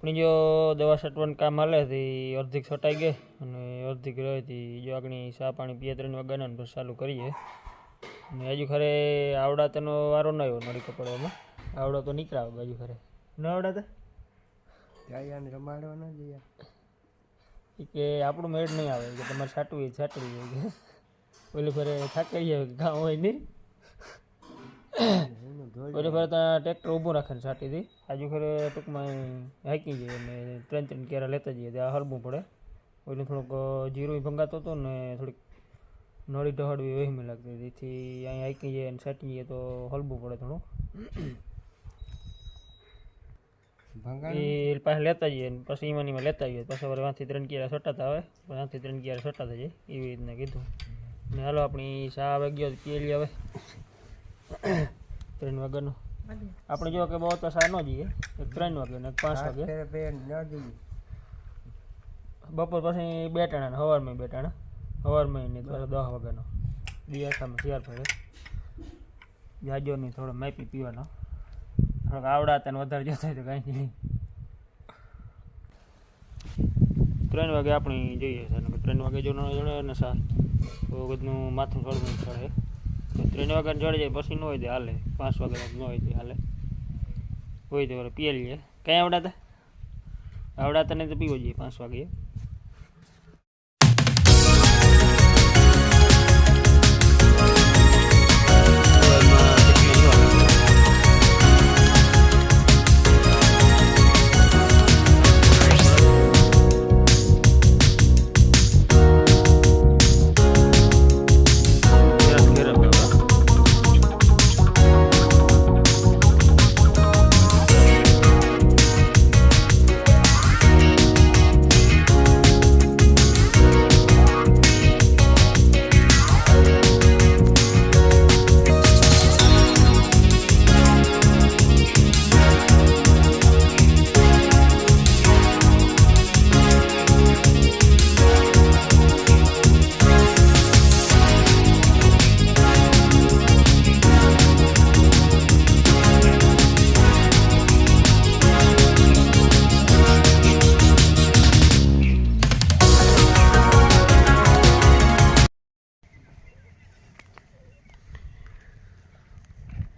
આપણી જો દવા છટવાનું કામ હાલે હતી અડધીક છટાઈ ગઈ અને અડધીક રહે હતી. જો આગળ ચા પાણી પીએ ત્રણ વાગ્યાના ને પછી ચાલુ કરીએ. અને હજુ ખરે આવડા તેનો વારો ન આવ્યો નળી કપડવામાં. આવડો તો નીકળાવે બાજુ ખરે. ન આવડાતા ગાયાને રમાડવા ન જઈએ કે આપણું મેળ નહીં આવે કે તમારે છાંટવું છાટવી હોય. કે પેલું ખરે થાકી જાય ગામ હોય નહીં. ઓલી ફરે ત્યાં ટ્રેક્ટર ઊભું રાખીને છાંટી હતી આજુ ખરે ટૂંકમાં હાકી જાય અને ત્રણ ત્રણ કેરા લેતા જઈએ. ત્યાં હલવું પડે. ઓલું થોડુંક જીરું ભંગાતો હતો ને થોડીક નળી ઢહડવી વહેમી લાગતી હતી. તેથી અહીં હાકી જાય અને છાંટી જઈએ તો હલવું પડે થોડું એ પાસે લેતા જઈએ ને પછી એમાં ને લેતા જઈએ પછી વળી વાંથી ત્રણ કિયારા સટાતા આવે. વાંથી ત્રણ કિયારા સટાતા જાય. એવી રીતના કીધું. ને હાલો આપણી શા વાગ્યો ગયો પેલી હવે. ત્રણ વાગ્યાનો. આપણે જો કે બહુ તો સાર ન જઈએ. એક ત્રણ વાગે ને એક પાંચ વાગે ન બપોર પછી બે ટાણા ને સવારમાં બે ટાણા સવારમાં નહીં દસ વાગ્યાનો. દિયાસામાં શિયાર ફરે જાજો નહીં થોડો માપી પીવાનો. થોડોક આવડાતા ને વધારે જતા હોય તો કાંઈ નહીં. ત્રણ વાગે આપણે જોઈએ છે. ત્રણ વાગે જો ન જડે ને સા. તો બધું માથું થોડું ચડે. ત્રણ વાગે જડી જાય, પછી ન હોય તે હાલે. પાંચ વાગે ન હોય તે હાલે. હોય તો પીએ લઈએ કઈ આવડાતા? આવડાતા નહીં તો પીવો જોઈએ પાંચ વાગે.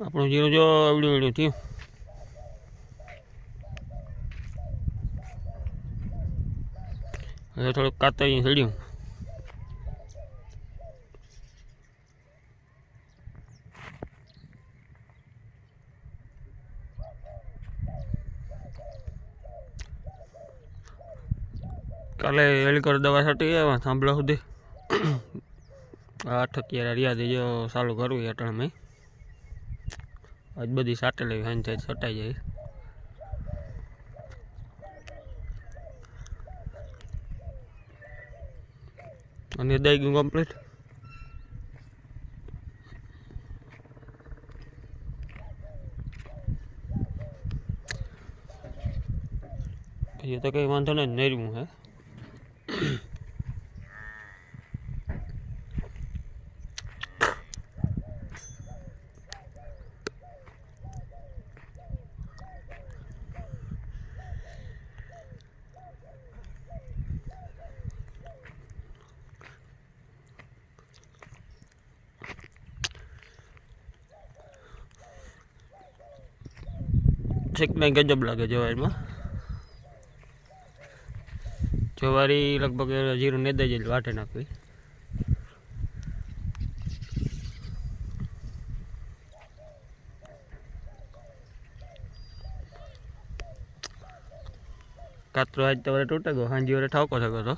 આપણું જીરું જો આવડ્યું આવડ્યું થયું હવે થોડુંક કાતરી ચડ્યું કાલે એલકર દવા છાંટી આવ્યા થાંભલા સુધી આઠ અગિયાર રહ્યા હતી જો ચાલુ કરવું અટાણમાં આજ બધી સાટે લેવી હાંજ થાય સટાઈ જાય અને દઈ ગયું કમ્પ્લીટ એ તો કંઈ વાંધો નહીં નેરવું હે છેકમાં ગજબ લાગે જવારીમાં જવારી લગભગ જીરું નેદા જેટલી વાટે નાખવી કાતરો આજ તમારે તૂટે ગયો હાંજી વારે ઠાવકો થયો હતો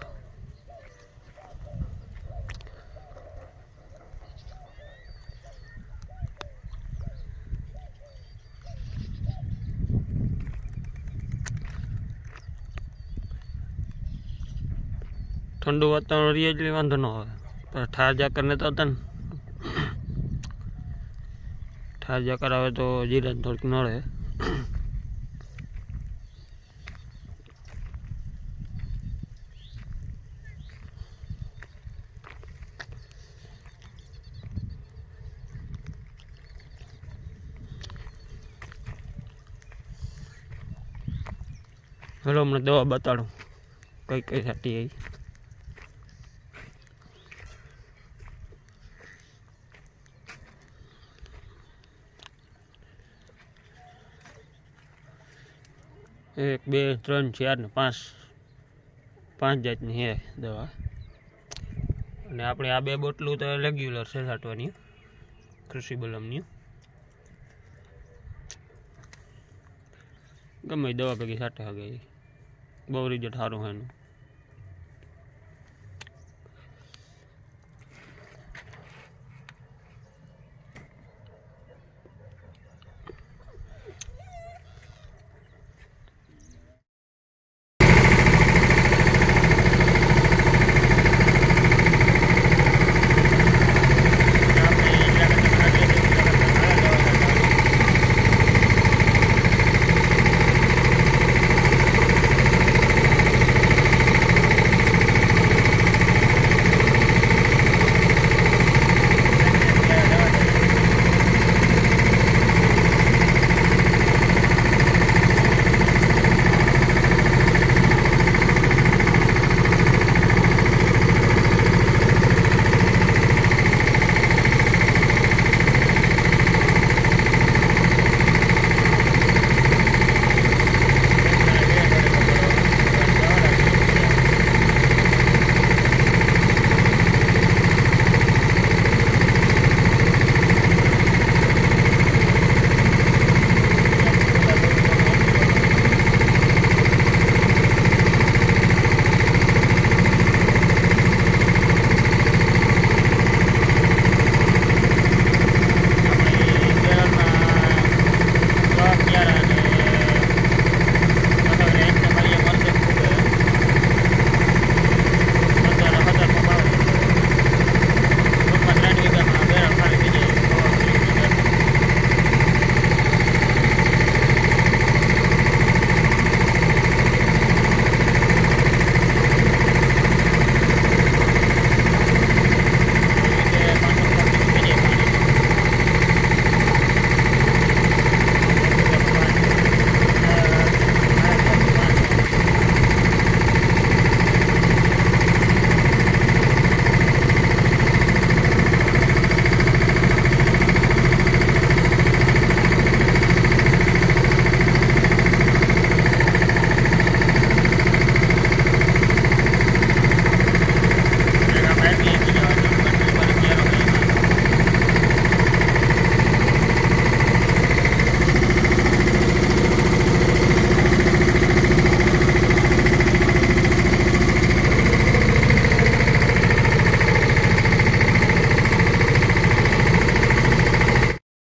ઠંડુ વાતાવરણ રહે એટલે વાંધો ન આવે પણ ઠાર જાકર ને તો હતા ને ઠાર જાકર આવે તો જીરા થોડીક નળે હેલો હમણાં દવા બતાડું કઈ કઈ થતી એ એક, બે, ત્રણ, ચાર ને પાંચ. પાંચ જાતની છે દવા. અને આપણે આ બે બોટલું તો રેગ્યુલર છે છાંટવાની કૃષિ બલમની ગમે દવા ભેગી છાંટે હગે બહુ રિઝલ્ટ સારું હોય એનું.